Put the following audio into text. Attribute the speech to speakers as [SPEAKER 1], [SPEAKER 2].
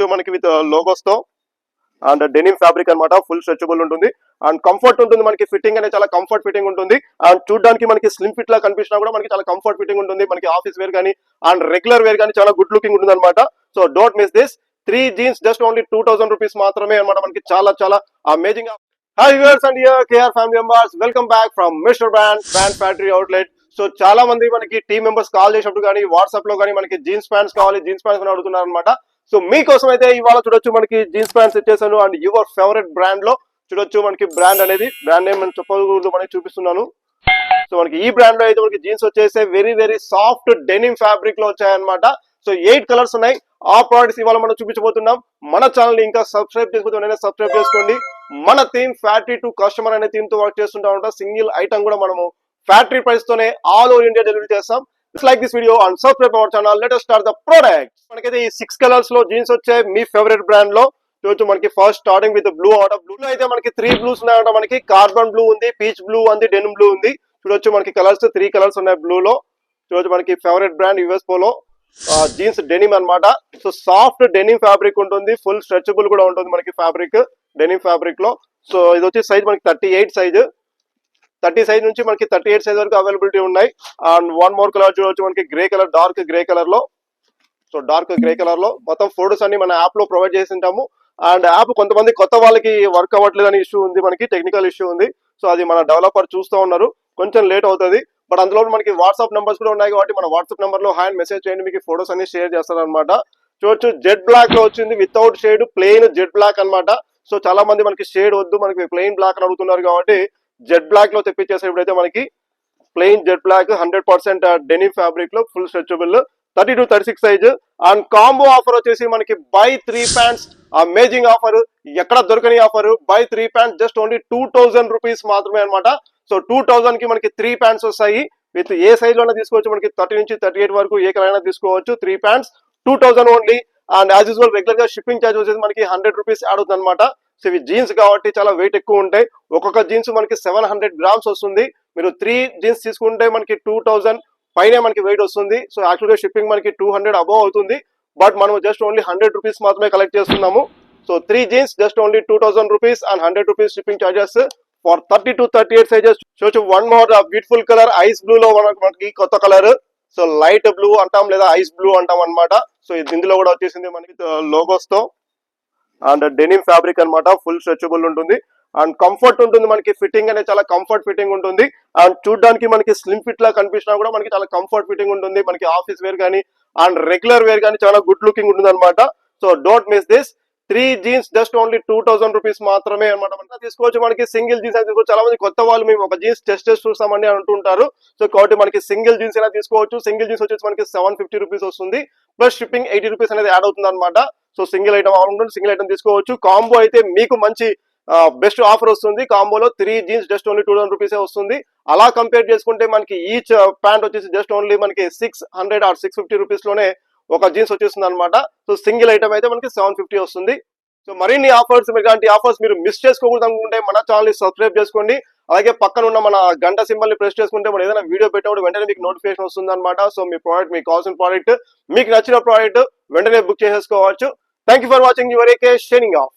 [SPEAKER 1] వచ్చి మనకి విత్ లోగోస్తో అండ్ డెనిమ్ ఫ్యాబ్రిక్ అన్నమాట ఫుల్ స్ట్రెచబుల్ ఉంటుంది. అండ్ కంఫర్ట్ ఉంటుంది మనకి ఫిట్టింగ్ అనేది చాలా కంఫర్ట్ ఫిట్టింగ్ ఉంటుంది. అండ్ చూడడానికి మనకి స్లిమ్ ఫిట్ లా కనిపించినా కూడా మనకి చాలా కంఫర్ట్ ఫిట్టింగ్ ఉంటుంది. మనకి ఆఫీస్ వేర్ కానీ అండ్ రెగ్యులర్ వేర్ కానీ చాలా గుడ్ లుకింగ్ ఉంటుంది అనమాట so don't miss this. Three jeans just only two thousand rupees మాత్రమే అనమాట మనకి చాలా చాలా amazing hi viewers and KR family members welcome back from mister brand brand factory outlet so చాలా మంది మనకి టీమ్ మెంబర్స్ కాల్ చేసినప్పుడు కానీ వాట్సాప్లో కానీ మనకి జీన్స్ ప్యాంట్స్ కావాలి జీన్స్ ప్యాంట్స్ అని అడుగుతున్నారు అనమాట సో మీకోసం అయితే ఇవాళ చూడొచ్చు మనకి జీన్స్ ప్యాంట్స్ ఇచ్చేసాను అండ్ యువర్ ఫేవరెట్ బ్రాండ్లో చూడొచ్చు మనకి బ్రాండ్ అనేది. బ్రాండ్ నేమ్ నేను చెప్పకూడదు మనకి చూపిస్తున్నాను. సో మనకి ఈ బ్రాండ్లో అయితే మనకి జీన్స్ వచ్చేసి వెరీ వెరీ సాఫ్ట్ డెనిమ్ ఫ్యాబ్రిక్లో వచ్చాయన్నమాట. సో ఎయిట్ కలర్స్ ఉన్నాయి. ఆ ప్రోడక్ట్స్ ఇవాళ మనం చూపించబోతున్నాం. మన ఛానల్ని ఇంకా సబ్స్క్రైబ్ చేసుకోవద్దు సబ్స్క్రైబ్ చేసుకోండి. మన థీమ్ ఫ్యాక్టరీ టు కస్టమర్ అనే థీమ్తో వర్క్ చేస్తుంటా ఉంటాం సింగిల్ ఐటమ్ కూడా మనము ఫ్యాక్టరీ ప్రైస్ తోనే ఆల్ ఓవర్ ఇండియా డెలివరీ చేస్తాం. It's like this video and subscribe our channel let start the product మనకైతే ఈ సిక్స్ కలర్స్లో జీన్స్ వచ్చాయి మీ ఫేవరెట్ బ్రాండ్లో చూడొచ్చు. మనకి ఫస్ట్ స్టార్టింగ్ విత్ బ్లూ ఆట బ్లూ లో అయితే మనకి త్రీ బ్లూస్ ఉన్నాయంట. మనకి కార్బన్ బ్లూ ఉంది పీచ్ బ్లూ ఉంది డెనిమ్ బ్లూ ఉంది. చూడొచ్చు మనకి కలర్స్ త్రీ కలర్స్ ఉన్నాయి బ్లూ లో. చూడొచ్చు మనకి favourite brand US Polo jeans denim అన్నమాట. సో సాఫ్ట్ డెనిమ్ ఫ్యాబ్రిక్ ఉంటుంది. ఫుల్ స్ట్రెచబుల్ కూడా ఉంటుంది మనకి ఫ్యాబ్రిక్ డెనిమ్ ఫ్యాబ్రిక్లో. సో ఇది వచ్చి సైజ్ మనకి thirty eight size thirty size నుంచి మనకి థర్టీ ఎయిట్ సైజ్ వరకు అవైలబిలిటీ ఉన్నాయి. అండ్ వన్ మోర్ కలర్ చూడవచ్చు మనకి గ్రే కలర్ డార్క్ గ్రే కలర్లో సో డార్క్ గ్రే కలర్లో మొత్తం ఫోటోస్ అన్ని మన యాప్లో ప్రొవైడ్ చేసి ఉంటాము అండ్ యాప్ కొంతమంది కొత్త వాళ్ళకి వర్క్ అవ్వట్లేదు అని ఇష్యూ ఉంది మనకి టెక్నికల్ ఇష్యూ ఉంది. సో అది మన డెవలపర్ చూస్తూ ఉన్నారు. కొంచెం లేట్ అవుతుంది. బట్ అందులో మనకి వాట్సాప్ నెంబర్స్ కూడా ఉన్నాయి కాబట్టి మన వాట్సాప్ నెంబర్లో హ్యాండ్ మెసేజ్ చేయండి. మీకు ఫోటోస్ అన్ని షేర్ చేస్తారు అనమాట చూడొచ్చు జెడ్ బ్లాక్లో వచ్చింది without shade plain jet black అన్నమాట. సో చాలా మంది మనకి షేడ్ వద్దు మనకి ప్లెయిన్ బ్లాక్ అని అడుగుతున్నారు కాబట్టి జెడ్ బ్లాక్లో తెప్పించేసేప్పుడైతే మనకి plain jet black hundred percent denim ఫ్యాబ్రిక్లో full stretchable. Thirty to thirty six size. And combo offer వచ్చేసి మనకి buy three pants. Amazing offer. ఎక్కడ దొరకని offer? Buy three pants just only two thousand rupees మాత్రమే అనమాట సో టూ థౌసండ్కి మనకి three pants వస్తాయి. విత్ ఏ సైజ్లోనే తీసుకోవచ్చు. మనకి థర్టీ నుంచి థర్టీ ఎయిట్ వరకు ఏ కలర్ అయినా తీసుకోవచ్చు three pants. Two thousand only. And as usual రెగ్యులర్గా షిప్పింగ్ ఛార్జ్ వచ్చేసి మనకి హండ్రెడ్ రూపీస్ యాడ్ అవుతుంది అనమాట సో ఇవి జీన్స్ కాబట్టి చాలా వెయిట్ ఎక్కువ ఉంటాయి. ఒక్కొక్క జీన్స్ మనకి సెవెన్ హండ్రెడ్ గ్రామ్స్ వస్తుంది. మీరు త్రీ జీన్స్ తీసుకుంటే మనకి టూ థౌసండ్ పైనే మనకి వెయిట్ వస్తుంది. సో యాక్చువల్గా షిప్పింగ్ మనకి టూ హండ్రెడ్ అబోవ్ అవుతుంది. బట్ మనం జస్ట్ ఓన్లీ హండ్రెడ్ రూపీస్ మాత్రమే కలెక్ట్ చేస్తున్నాము. So three jeans just only two thousand rupees and hundred rupees shipping charges for thirty to thirty eight sizes చూసి one more beautiful colour ice blue లో మనకి కొత్త colour so light blue అంటాం లేదా ice blue అంటాం అన్నమాట. So ఇది ఇందులో కూడా వచ్చేసింది మనకి uh, లోగోస్తో. అండ్ డెనిమ్ ఫ్యాబ్రిక్ అన్నమాట ఫుల్ స్ట్రెచబుల్ ఉంటుంది. అండ్ కంఫర్ట్ ఉంటుంది మనకి ఫిట్టింగ్ అనేది చాలా కంఫర్ట్ ఫిట్టింగ్ ఉంటుంది. అండ్ చూడడానికి మనకి స్లిమ్ ఫిట్ లా కనిపించినా కూడా మనకి చాలా కంఫర్ట్ ఫిట్టింగ్ ఉంటుంది. మనకి ఆఫీస్ వేర్ కానీ అండ్ రెగ్యులర్ వేర్ కానీ చాలా గుడ్ లుకింగ్ ఉంటుంది అనమాట so don't miss this. Three jeans just only two thousand rupees మాత్రమే అనమాట మనం తీసుకోవచ్చు. మనకి సింగిల్ జీన్స్ అయితే తీసుకోవచ్చు చాలా మంది కొత్త వాళ్ళు మేము ఒక జీన్స్ టెస్ట్ చేసి చూస్తామని అంటుంటారు. సో కాబట్టి మనకి సింగిల్ జీన్స్ అయినా తీసుకోవచ్చు. సింగిల్ జీన్స్ వచ్చేసి మనకి సెవెన్ ఫిఫ్టీ రూపీస్ వస్తుంది. ప్లస్ షిప్పింగ్ ఎయిటీ రూపీస్ అనేది యాడ్ అవుతుంది అనమాట సో సింగిల్ ఐటమ్ ఉంటుంది సింగిల్ ఐటమ్ తీసుకోవచ్చు. కాంబో అయితే మీకు మంచి బెస్ట్ ఆఫర్ వస్తుంది. కాంబోలో three jeans just only two thousand రూపీసే వస్తుంది. అలా కంపేర్ చేసుకుంటే మనకి ఈచ్ ప్యాంట్ uh, వచ్చేసి జస్ట్ ఓన్లీ మనకి six hundred or six fifty రూపీస్లోనే ఒక జీన్స్ వచ్చేస్తుంది అనమాట సో సింగిల్ ఐటమ్ అయితే మనకి సెవెన్ ఫిఫ్టీ వస్తుంది. సో మరిన్ని ఆఫర్స్ ఇలాంటి ఆఫర్స్ మీరు మిస్ చేసుకోకూడదు అనుకుంటే మన ఛానల్ని సబ్స్క్రైబ్ చేసుకోండి. అలాగే పక్కన ఉన్న మన గంట సింబల్ని ప్రెస్ చేసుకుంటే మనం ఏదైనా వీడియో పెట్టినప్పుడు వెంటనే మీకు నోటిఫికేషన్ వస్తుంది అనమాట సో మీ ప్రోడక్ట్ మీకు కావాల్సిన ప్రోడక్ట్ మీకు నచ్చిన ప్రోడక్ట్ వెంటనే బుక్ చేసేసుకోవచ్చు. Thank you for watching your AK, signing off.